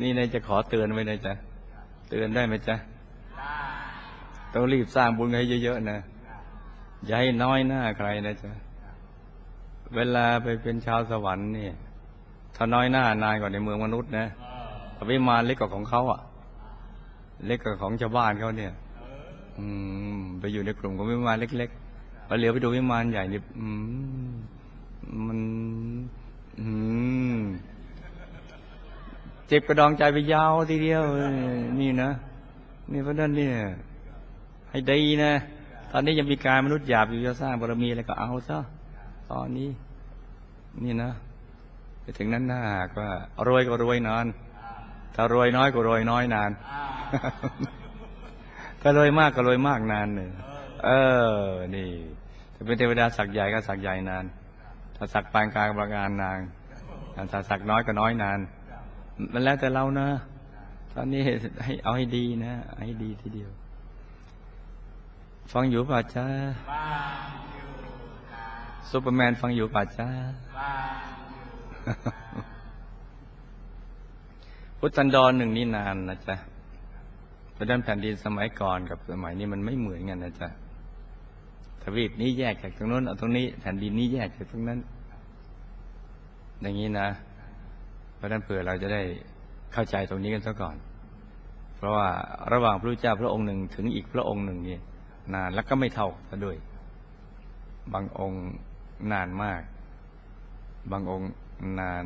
นี่นายจะขอเตือนไว้นะจ๊ะ เตือนได้ไหมจ๊ะต้องรีบสร้างบุญให้เยอะๆนะอย่าให้น้อยหน้าใครนะจ๊ะ เวลาไปเป็นชาวสวรรค์เนี่ยถ้าน้อยหน้านานกว่าในเมืองมนุษย์นะวิมานเล็กกว่าของเขาอะ เล็กกว่าของชาวบ้านเขาเนี่ย อืม ไปอยู่ในกลุ่มของวิมานเล็กๆพอเหลียวไปดูวิมานใหญ่นี่อืม มัน อืม เจ็บกระดองใจไปยาวทีเดียว นี่นะนี่เพราะนั้นเนี่ยให้ดีนะ ตอนนี้ยังมีกายมนุษย์หยาบอยู่จะสร้างบารมีอะไรก็เอาซะตอนนี้ นี่นะไปถึงนั้นหน้ากว่ารวยก็รวยนานถ้ารวยน้อยก็รวยน้อยนาน ถ้ารวยมากก็รวยมากนานเลยเออ นี่ถ้าเป็นเทวดาสักใหญ่ก็สักใหญ่นาน ถ้าสักปานกลางปานกลางนานถ้าสักน้อยก็น้อยนาน มันแล้วแต่เรานะ ตอนนี้ให้เอาให้ดีนะให้ดีทีเดียว ฟังอยู่ป่ะจ้าซูเปอร์แมนฟังอยู่ป่ะจ้าพุทธันดรหนึ่งนี่นานนะจ๊ะเพระด้านแผ่นดินสมัยก่อนกับสมัยนี้มันไม่เหมือนกันนะจ๊ะทวีปนี้แยกจากตรงนู้นเอาตรงนี้ แผ่นดินนี้แยกจากตรงนั้น อย่างนี้นะ เพราะนั้นเผื่อเราจะได้เข้าใจตรงนี้กันซะก่อน เพราะว่าระหว่างพระพุทธเจ้าพระองค์หนึ่งถึงอีกพระองค์หนึ่งเนี่ยนานแล้วก็ไม่เท่ากันด้วย บางองค์นานมาก บางองค์นาน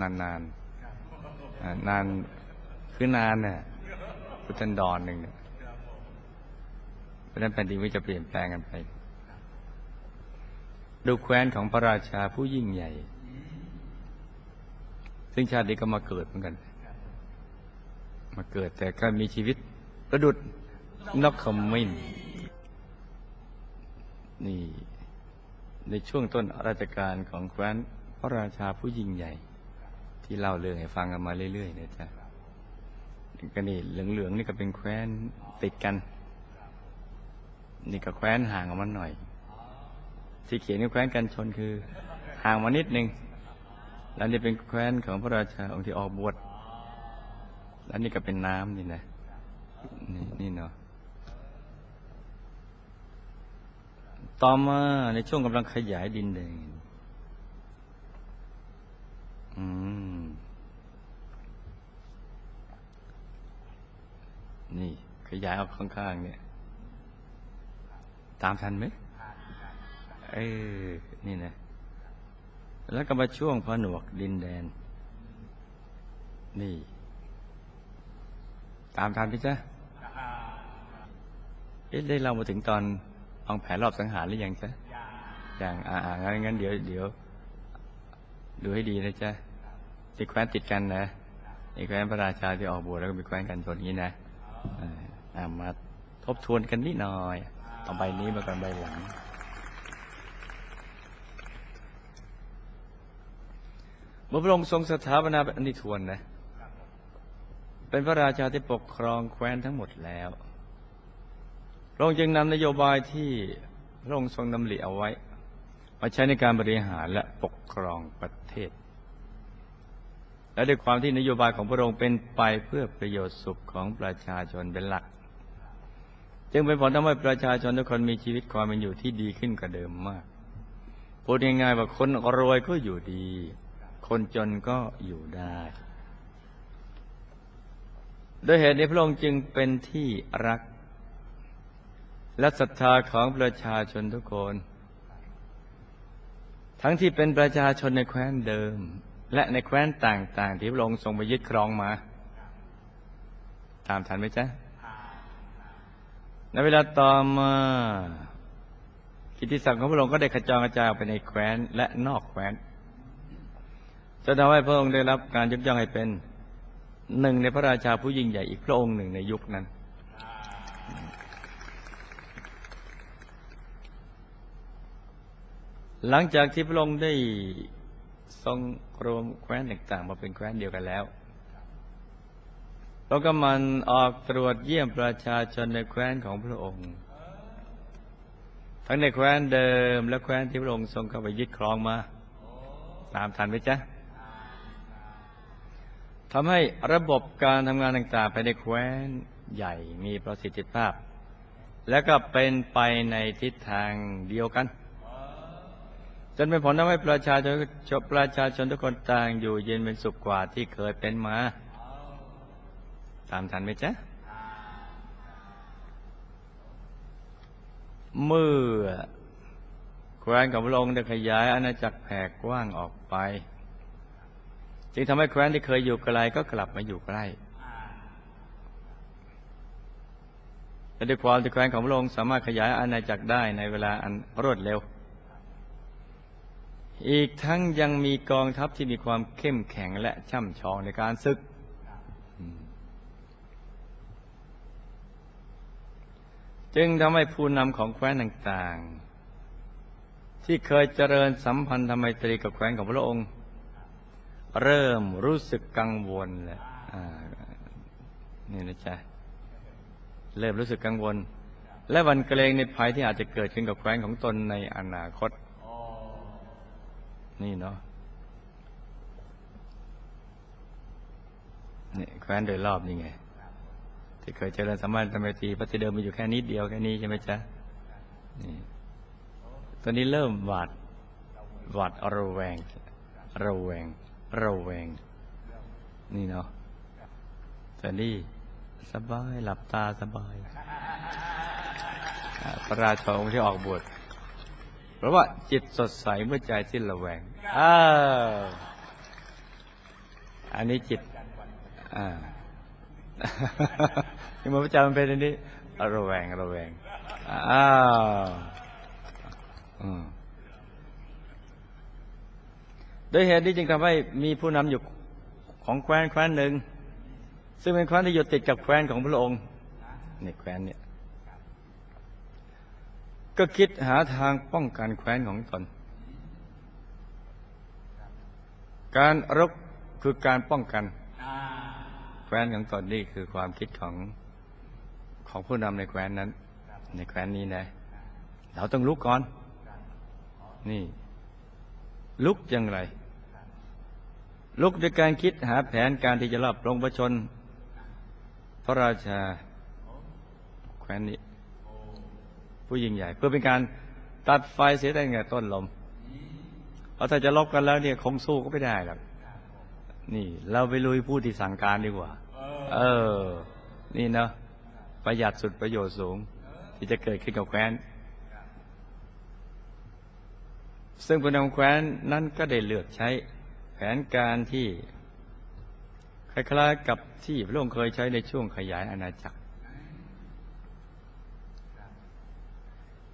นานนานนานคือนานเนี่ยพุทธันดรหนึ่งเนี่ยเพราะฉะนั้นแผ่นดินก็จะเปลี่ยนแปลงกันไป ดูแคว้นของพระราชาผู้ยิ่งใหญ่ ซึ่งชาตินี้ก็มาเกิดเหมือนกัน มาเกิดแต่ก็มีชีวิตประดุดนกขมิ้นนี่ ในช่วงต้นราชการของแคว้นพระราชาผู้ยิ่งใหญ่ ที่เล่าเรื่องให้ฟังกันมาเรื่อยๆนะจ๊ะก็นี่เหลืองๆนี่ก็เป็นแคว้นติดกัน นี่ก็แคว้นห่างออกมาหน่อย ที่เขียนในแคว้นกันชนคือ ห่างมานิดนึง แล้วนี่เป็นแคว้นของพระราชาองค์ที่ออกบวชแล้วนี่ก็เป็นน้ำนี่นะนี่นี่เนาะต่อมาในช่วงกำลังขยายดินแดนอืมนี่ขยายออกข้างๆเนี่ย ตามทันไหมเออนี่นะ แล้วก็มาช่วงผนวกดินแดน นี่ ตามทันพี่จ๊ะเอ๊ะได้เรามาถึงตอนวางแผนรอบสังหารหรือยังจ๊ะอย่างอ่างั้นงั้นเดี๋ยวเดี๋ยวดูให้ดีนะจ๊ะที่แคว้นติดกันนะนี่แคว้นพระราชาที่ออกบวชแล้วก็มีแคว้นกันชนนี้นะอ่ามาทบทวนกันนิดหน่อยเอาใบนี้มาก่อนใบหลัง มื่อพระองค์ทรงสถาปนาเป็นอนิทวนนะ เป็นพระราชาที่ปกครองแคว้นทั้งหมดแล้ว พระองค์จึงนำนโยบายที่พระองค์ทรงดำริเอาไว้ มาใช้ในการบริหารและปกครองประเทศ และด้วยความที่นโยบายของพระองค์เป็นไปเพื่อประโยชน์สุขของประชาชนเป็นหลัก จึงเป็นผลทำให้ประชาชนทุกคนมีชีวิตความเป็นอยู่ที่ดีขึ้นกว่าเดิมมากพูดง่ายๆว่าคนรวยก็อยู่ดี คนจนก็อยู่ได้โดยเหตุนี้พระองค์จึงเป็นที่รัก และศรัทธาของประชาชนทุกคน ทั้งที่เป็นประชาชนในแคว้นเดิม และในแคว้นต่างๆ ที่พระองค์ทรงไปยึดครองมา ตามทันไหมจ๊ะในเวลาต่อมากิตติศักดิ์ของพระองค์ก็ได้ขจรกระจายออกไปในแคว้นและนอกแคว้น จะทำให้พระองค์ได้รับการยกย่องให้เป็นหนึ่งในพระราชาผู้ยิ่งใหญ่อีกพระองค์หนึ่งในยุคนั้น หลังจากที่พระองค์ได้ทรงรวมแคว้นต่างๆมาเป็นแคว้นเดียวกันแล้วเราก็มันออกตรวจเยี่ยมประชาชนในแคว้นของพระองค์ ทั้งในแคว้นเดิมและแคว้นที่พระองค์ทรงเข้าไปยึดครองมา ตามทันไหมจ๊ะ ทำให้ระบบการทำงานต่างๆภายในแคว้นใหญ่มีประสิทธิภาพ และก็เป็นไปในทิศทางเดียวกัน จนเป็นผลทำให้ประชาชนประชาชนทุกคนต่างอยู่เย็นเป็นสุขกว่าที่เคยเป็นมา ตามทันไหมจ๊ะ เมื่อแคว้นของพระองค์ได้ขยายอาณาจักรแผ่กว้างออกไป จึงทำให้แคว้นที่เคยอยู่ไกลก็กลับมาอยู่ใกล้และด้วยความที่แคว้นของพระองค์สามารถขยายอาณาจักรได้ในเวลาอันรวดเร็ว อีกทั้งยังมีกองทัพที่มีความเข้มแข็งและช่ำชองในการศึก จึงทำให้ผู้นำของแคว้นต่างๆ ที่เคยเจริญสัมพันธไมตรีกับแคว้นของพระองค์ เริ่มรู้สึกกังวลแล้วนี่นะจ๊ะ เริ่มรู้สึกกังวล และวันเกรงในภัยที่อาจจะเกิดขึ้นกับแคว้นของตนในอนาคต นี่เนาะนี่แคว้นโดยรอบนี่ไง ที่เคยเจริญสัมพันธไมตรีพัฒเดิมมันอยู่แค่นิดเดียวแค่นี้ใช่ไหมจ๊ะ นี่ตอนนี้เริ่มหวาดหวาดระแวงระแวง ระแวง นี่เนาะแต่นี่สบายหลับตาสบาย พระราชาองค์ที่ออกบวชเพราะว่าจิตสดใสเมื่อใจสิ้นระแวงอ้าวอันนี้จิต อ่าที่มันประจำมันเป็นอันนี้ระแวงระแวงอ้าวอืม โดยเหตุนี้จึงทำให้มีผู้นำอยู่ของแคว้นแคว้นหนึ่ง ซึ่งเป็นแคว้นที่อยู่ติดกับแคว้นของพระองค์นี่แคว้นเนี่ยก็คิดหาทางป้องกันแคว้นของตน การรบคือการป้องกันแคว้นของตนนี่คือความคิดของของผู้นำในแคว้นนั้น ในแคว้นนี้นะเราต้องลุกก่อน นี่ ลุกอย่างไร ลุกด้วยการคิดหาแผนการที่จะรับลงประชน พระราชาแคว้นนี้ ผู้ยิ่งใหญ่ เพื่อเป็นการตัดไฟเสียตั้งแต่ต้นลมเพราะถ้าจะลบกันแล้วเนี่ยคงสู้ก็ไม่ได้หรอกนี่ เราไปลุยผู้ที่สั่งการดีกว่า เออ นี่เนาะประหยัดสุดประโยชน์สูง ที่จะเกิดขึ้นกับแคว้น ซึ่งผู้นำแคว้นนั้นก็ได้เลือกใช้ แผนการที่ คล้ายๆกับที่พระองค์เคยใช้ในช่วงขยายอาณาจักร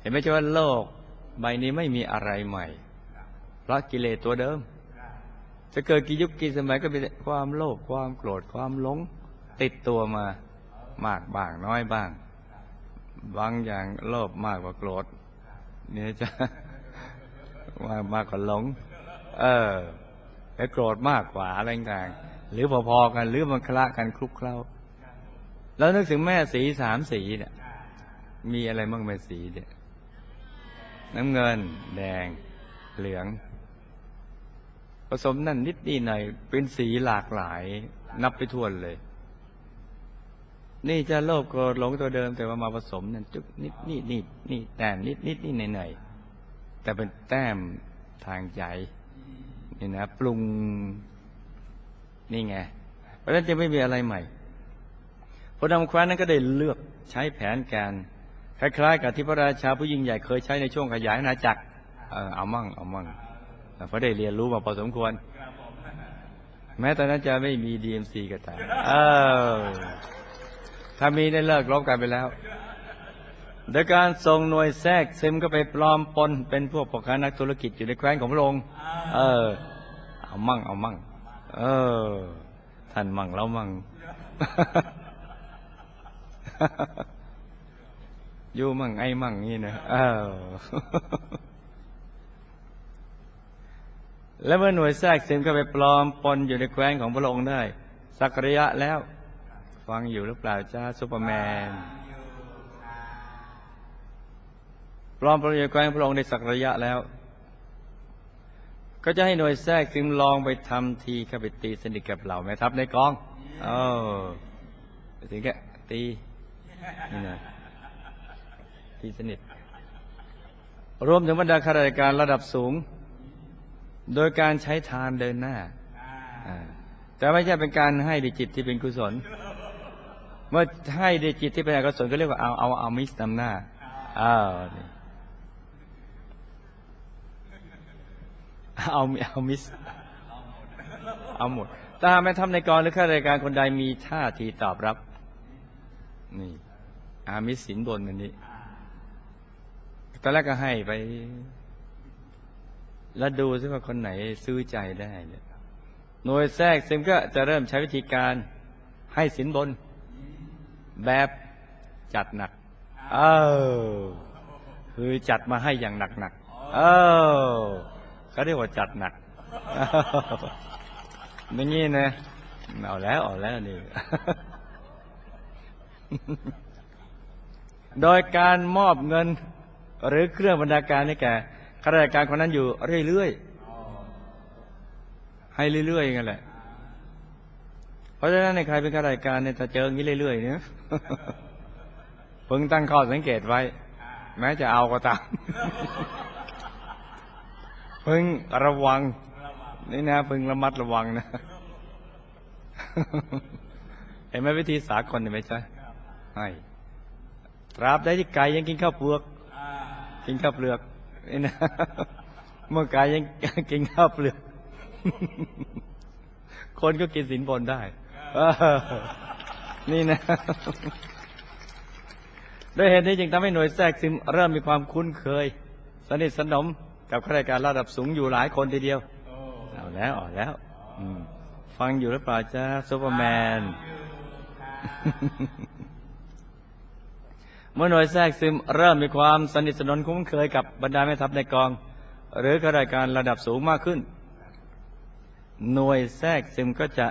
เห็นไหมจ๊ะว่าโลกใบนี้ไม่มีอะไรใหม่พระกิเลสตัวเดิม จะเกิดกี่ยุคกี่สมัยก็เป็นความโลภความโกรธความหลง ติดตัวมามากบ้างน้อยบ้าง บางอย่างโลภมากกว่าโกรธเนี่ยจะมากมากกว่าหลง เออ แล้วโกรธมากกว่าอะไรต่างๆหรือพอๆกันหรือมันคละกันคลุกเคล้าแล้วนึกถึงแม่สีสามสีเนี่ยมีอะไรบ้างแม่สีเนี่ยน้ำเงิน แดง เหลือง ผสมนั่นนิดนี่หน่อยเป็นสีหลากหลาย นับไปทั่วนเลย นี่จะโลภโกรธหลงตัวเดิมแต่ว่ามาผสมนั่นจุกนิดนี่นี่นี่แต้มนิดนิดนี่หน่อยหน่อยแต่เป็นแต้มทางใจ นี่นะปรุงนี่ไง เพราะฉะนั้นจะไม่มีอะไรใหม่พระดำคว้านนั้นก็ได้เลือกใช้แผนการคล้ายๆกับที่พระราชาผู้ยิ่งใหญ่เคยใช้ในช่วงขยายอาณาจักรเออเอามั่งเอามั่งเพราะได้เรียนรู้มาพอสมควร แม้ตอนนั้นจะไม่มีดีเอ็มซีก็ตามเออถ้ามีได้เลิกลบกันไปแล้ว โดยการส่งหน่วยแทรกซึมก็ไปปลอมปนเป็นพวกพ่อค้านักธุรกิจอยู่ในแคว้นของพระองค์ เออ เอามั่งเอามั่ง เออ ท่านมั่งเรามั่ง อยู่มั่งไอ้มั่งนี่นะ เออ แล้วเมื่อหน่วยแทรกซึมก็ไปปลอมปนอยู่ในแคว้นของพระองค์ได้ สักระยะแล้ว ฟังอยู่หรือเปล่าจ้าซูเปอร์แมน ปลอมปนอยู่ในแคว้นพระองค์ได้สักระยะแล้ว ก็จะให้หน่วยแทรกซึมลองไปทำทีเข้าไปตีสนิทกับเหล่าแม่ทัพในกองเออไปถึงก็ตีนี่นะตีสนิท รวมถึงบรรดาข้าราชการระดับสูง โดยการใช้ทานเดินหน้าอ่าแต่ไม่ใช่เป็นการให้ด้วยจิตที่เป็นกุศล เมื่อให้ด้วยจิตที่เป็นอกุศลก็เรียกว่าเอาเอาเอามิสนำหน้าอ้าว เอาเอามิส เอาหมดถ้าหากแม่ทำในกองหรือข้าราชการคนใดมีท่าทีตอบรับ นี่ อามิสสินบนอันนี้ตอนแรกก็ให้ไป แล้วดูซิว่าคนไหนซื้อใจได้เนี่ยหน่วยแทรกซึมก็จะเริ่มใช้วิธีการให้สินบน แบบจัดหนัก เออ คือจัดมาให้อย่างหนักหนักๆเออ เขาเรียกว่าจัดหนักอย่างนี้นะเอาแล้วเอาแล้วนี่โดยการมอบเงิน หรือเครื่องบรรณาการให้แก่ข้าราชการคนนั้นอยู่เรื่อยๆให้เรื่อยๆกันแหละ เพราะฉะนั้นในใครเป็นข้าราชการเนี่ยถ้าเจออย่างนี้เรื่อยๆเนี่ยพึงตั้งข้อสังเกตไว้ แม้จะเอาก็ตาม พึงระวัง นี่นะพึงระมัดระวังนะ เห็นไหมวิธีสากลเห็นไหมจ๊ะให้ตราบใดที่ไก่ยังกินข้าวเปลือกกินข้าวเปลือกนี่นะเมื่อไก่ยังกินข้าวเปลือก คนก็กินสินบนได้นี่นะด้วยเหตุนี้จึงทำให้หน่วยแทรกซึมเริ่มมีความคุ้นเคย สนิทสนม กับข้าราชการระดับสูงอยู่หลายคนทีเดียวเอาแล้วเอาแล้วอืมฟังอยู่หรือเปล่าจ้าซูเปอร์แมนเมื่อหน่วยแทรกซึมเริ่มมีความสนิทสนมคุ้นเคยกับบรรดาแม่ทัพในกอง หรือข้าราชการระดับสูงมากขึ้น หน่วยแทรกซึมก็จะ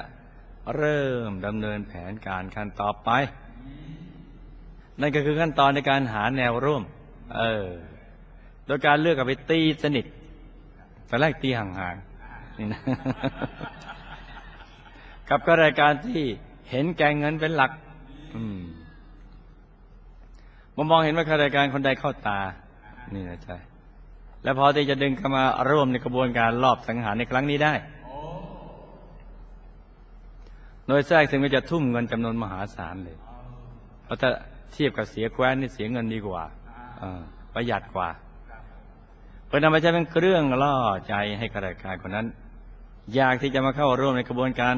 เริ่มดำเนินแผนการขั้นต่อไป นั่นก็คือขั้นตอนในการหาแนวร่วม เออ โดยการเลือกกับไปตีสนิทตอนแรกตีห่างๆนี่นะกับก็รายการที่เห็นแก่เงินเป็นหลัก อืมมามองเห็นว่าข้าราชการคนใดเข้าตา นี่นะใช่แล้วพอที่จะดึงเข้ามาร่วมในกระบวนการลอบสังหารในครั้งนี้ได้โดยแทรกซึมก็จะทุ่มเงินจำนวนมหาศาลเลยเพราะถ้าเทียบกับเสียแคว้นนี่เสียเงินดีกว่าประหยัดกว่า เพื่อนำไปใช้เป็นเครื่องล่อใจให้ข้าราชการคนนั้น อยากที่จะมาเข้าร่วมในกระบวนการ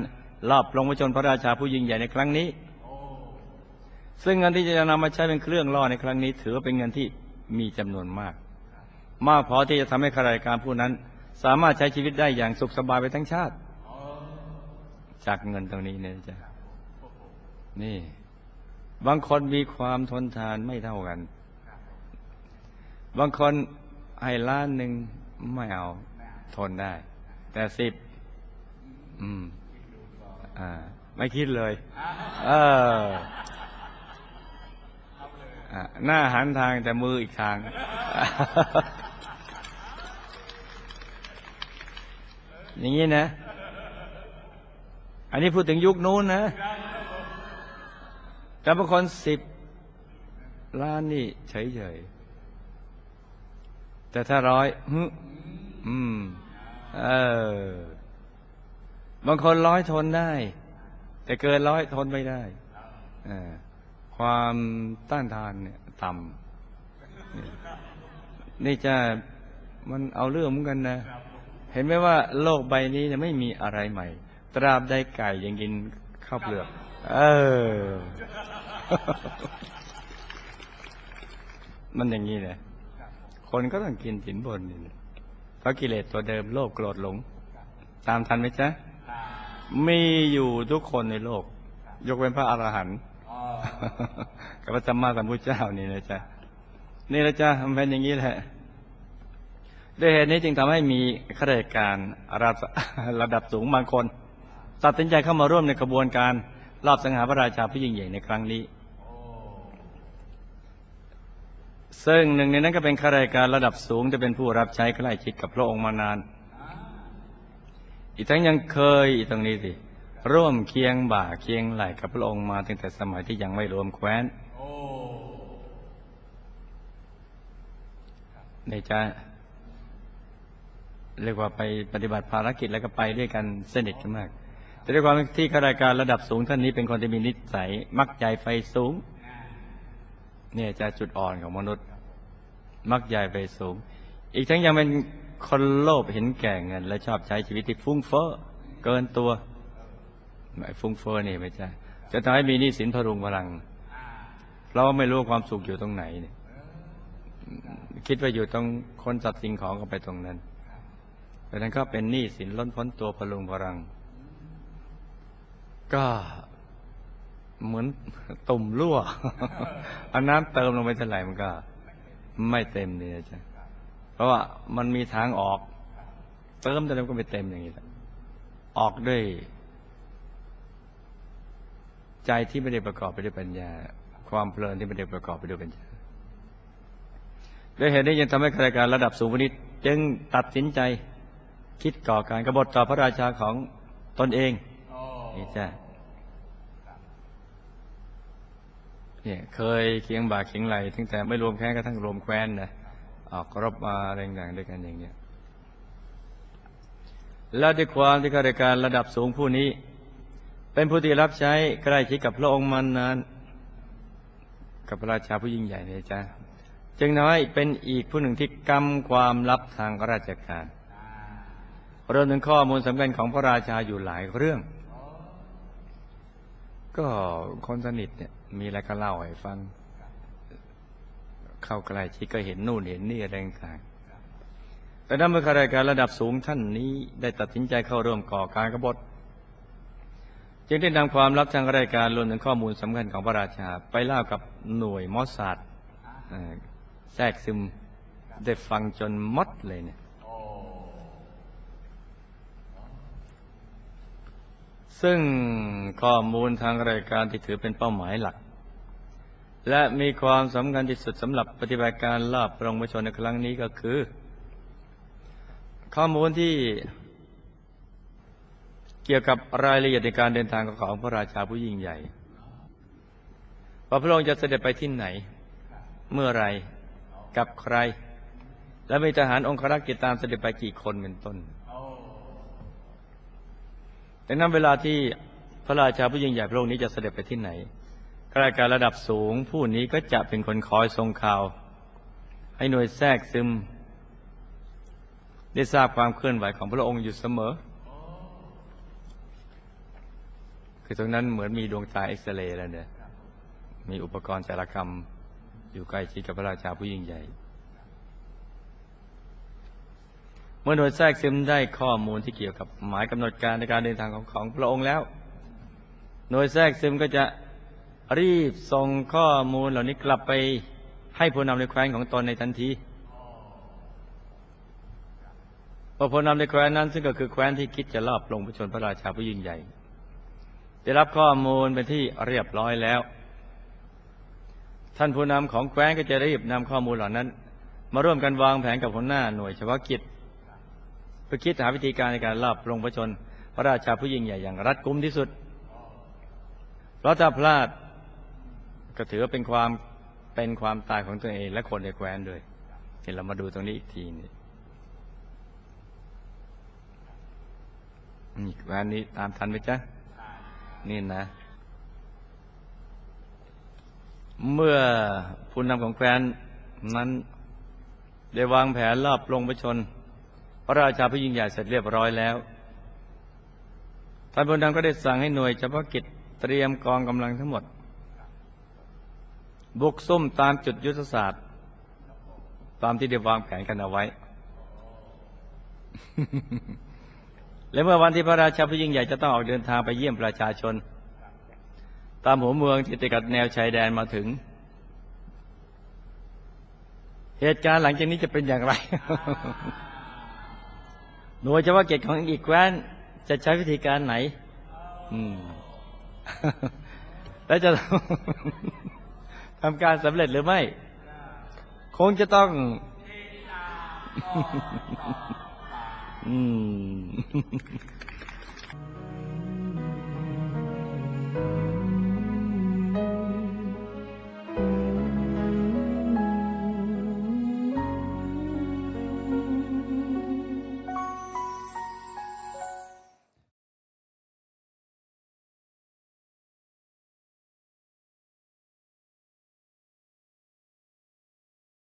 ลอบลงพระชนพระราชาผู้ยิ่งใหญ่ในครั้งนี้ ซึ่งเงินที่จะนำมาใช้เป็นเครื่องล่อในครั้งนี้ ถือว่าเป็นเงินที่มีจำนวนมาก มากพอที่จะทำให้ข้าราชการผู้นั้น สามารถใช้ชีวิตได้อย่างสุขสบายไปทั้งชาติ จากเงินตรงนี้เนี่ยจ้ะนี่ บางคนมีความทนทานไม่เท่ากัน บางคน ให้ล้านหนึ่งไม่เอาทนได้ แต่สิบอืม อ่า ไม่คิดเลย เอออะหน้าหันทางแต่มืออีกทาง อย่างนี้นะ อันนี้พูดถึงยุคนู้นนะ แต่บางคนสิบล้านนี่เฉยๆ แต่ถ้าร้อยฮึอืม เออบางคนร้อยทนได้ แต่เกินร้อยทนไม่ได้อความต้านทานเนี่ยต่ำนี่จะมันเอาเรื่องเหมือนกันนะ เห็นไหมว่าโลกใบนี้ไม่มีอะไรใหม่ ตราบใดไก่ยังกินข้าวเปลือก เออ มันอย่างนี้เลย คนก็ต้องกินสินบนนี่นะเพราะกิเลสตัวเดิมโลภโกรธหลง ตามทันไหมจ๊ะมีอยู่ทุกคนในโลก ยกเว้นพระอรหันต์กับพระสัมมาสัมพุทธเจ้านี่นะจ๊ะนี่นะจ๊ะมันเป็นอย่างนี้แหละด้วยเหตุนี้จึงทำให้มีข้าราชการระดับระดับสูงบางคน ตัดสินใจเข้ามาร่วมในกระบวนการรอบสังหารพระราชาผู้ยิ่งใหญ่ในครั้งนี้ ซึ่งหนึ่งในนั้นก็เป็นข้าราชการระดับสูงจะเป็นผู้รับใช้ใกล้ชิดกับพระองค์มานาน อีกทั้งยังเคยอีกตรงนี้สิร่วมเคียงบ่าเคียงไหล่กับพระองค์มาตั้งแต่สมัยที่ยังไม่รวมแคว้นในจะเรียกว่าไปปฏิบัติภารกิจแล้วก็ไปด้วยกันสนิทกันมาก แต่ด้วยความที่ข้าราชการระดับสูงท่านนี้เป็นคนที่มีนิสัย มักใหญ่ไฟสูง เนี่ยจะจุดอ่อนของมนุษย์ มักใหญ่ไฟสูง อีกทั้งยังเป็นคนโลภเห็นแก่เงิน และชอบใช้ชีวิตที่ฟุ้งเฟ้อเกินตัวไม่ฟุ้งเฟ้อนี่ไม่ใช่จะทำให้มีหนี้สินพรุงพลัง เราไม่รู้ความสุขอยู่ตรงไหนเนี่ยคิดว่าอยู่ตรงคนสัตว์สิ่งของก็ไปตรงนั้นเพราะนั้นก็เป็นหนี้สินล้นพ้นตัวพลุงพลัง ก็ เหมือนตุ่มรั่วเอาน้ำเติมลงไปเท่าไหร่มันก็ ไม่เต็มเลยจ้ะเพราะว่ามันมีทางออก เติมแต่มันก็ไม่เต็มอย่างนี้แหละออกด้วย ใจที่ไม่ได้ประกอบไปด้วยปัญญา ความเพลินที่ไม่ได้ประกอบไปด้วยปัญญาด้วยเหตุนี้ยังทำให้ข้าราชการระดับสูงกว่านี้จึงตัดสินใจคิดก่อการกบฏต่อพระราชาของตนเองโอ้นี่จ้ะ เนี่ยเคยเคียงบ่าเคียงไหลตั้งแต่ไม่รวมแค่กระทั่งรวมแคว้นนะออกรบมาอะไรงๆด้วยกันอย่างเนี้ยแล้วด้วยความที่ข้าราชการระดับสูงผู้นี้ เป็นผู้ที่รับใช้ใกล้ชิดกับพระองค์มานานกับพระราชาผู้ยิ่งใหญ่เนี่ยจ้ะจึงน้อยเป็นอีกผู้หนึ่งที่กำความลับทางราชการรวมถึงข้อมูลสำคัญของพระราชาอยู่หลายเรื่อง ก็คนสนิทเนี่ย มีอะไรก็เล่าให้ฟัง เข้าใกล้ชิดก็เห็นนู่นเห็นนี่อะไรต่างๆแต่นั้นเมื่อข้าราชการระดับสูงท่านนี้ได้ตัดสินใจเข้าร่วมก่อการกบฏจึงได้นำความลับทางรายการรวมถึงข้อมูลสำคัญของพระราชา ไปเล่ากับหน่วยมอสซาดแทรกซึมได้ฟังจนมดเลยเนี่ยซึ่งข้อมูลทางรายการที่ถือเป็นเป้าหมายหลัก และมีความสำคัญที่สุดสำหรับปฏิบัติการลาบพรองค์ชนในครั้งนี้ก็คือ ข้อมูลที่เกี่ยวกับรายละเอียดในการเดินทางของพระราชาผู้ยิ่งใหญ่ว่าพระองค์จะเสด็จไปที่ไหน เมื่อไรกับใคร และมีทหารองครักษ์ติดตามเสด็จไปกี่คนเป็นต้นดังนั้นเวลาที่พระราชาผู้ยิ่งใหญ่พระองค์นี้จะเสด็จไปที่ไหน ข้าราชการระดับสูง ผู้นี้ก็จะเป็นคนคอยทรงข่าว ให้หน่วยแทรกซึม ได้ทราบความเคลื่อนไหวของพระองค์อยู่เสมอ คือตรงนั้นเหมือนมีดวงตาเอ็กซเรย์แล้วเนี่ย มีอุปกรณ์จารกรรม อยู่ใกล้ชิดกับพระราชาผู้ยิ่งใหญ่ เมื่อหน่วยแทรกซึมได้ข้อมูลที่เกี่ยวกับหมายกำหนดการในการเดินทางของของพระองค์แล้ว หน่วยแทรกซึมก็จะ รีบส่งข้อมูลเหล่านี้กลับไปให้ผู้นำในแคว้นของตนในทันทีพอผู้นำในแคว้นนั้น ซึ่งก็คือแคว้นที่คิดจะลอบลงพระชนพระราชาผู้ยิ่งใหญ่ ได้รับข้อมูลเป็นที่เรียบร้อยแล้ว ท่านผู้นำของแคว้นก็จะรีบนำข้อมูลเหล่านั้น มาร่วมกันวางแผนกับหัวหน้าหน่วยเฉพาะกิจเพื่อคิดหาวิธีการในการลอบลงพระชนพระราชาผู้ยิ่งใหญ่อย่างรัดกุมที่สุดเพราะถ้าพลาด ก็ถือว่าเป็นความเป็นความตายของตัวเอง และคนในแคว้นด้วยเห็นเรามาดูตรงนี้อีกทีนี่นี่แคว้นนี้ตามทันไหมจ๊ะนี่นะ เมื่อผู้นำของแคว้นนั้นได้วางแผนลอบลงพระชน พระราชาผู้ยิ่งใหญ่เสร็จเรียบร้อยแล้วท่านผู้นำก็ได้สั่งให้หน่วยเฉพาะกิจเตรียมกองกำลังทั้งหมด บุกซุ่มตามจุดยุทธศาสตร์ ตามที่ได้วางแผนกันเอาไว้ และเมื่อวันที่พระราชาผู้ยิ่งใหญ่จะต้องออกเดินทางไปเยี่ยมประชาชน ตามหัวเมืองที่ติดกับแนวชายแดนมาถึง เหตุการณ์หลังจากนี้จะเป็นอย่างไรหน่วยเฉพาะกิจของอีกแว้นจะใช้วิธีการไหน อืม แล้วจะ ทำการสำเร็จหรือไม่ คงจะต้องอืม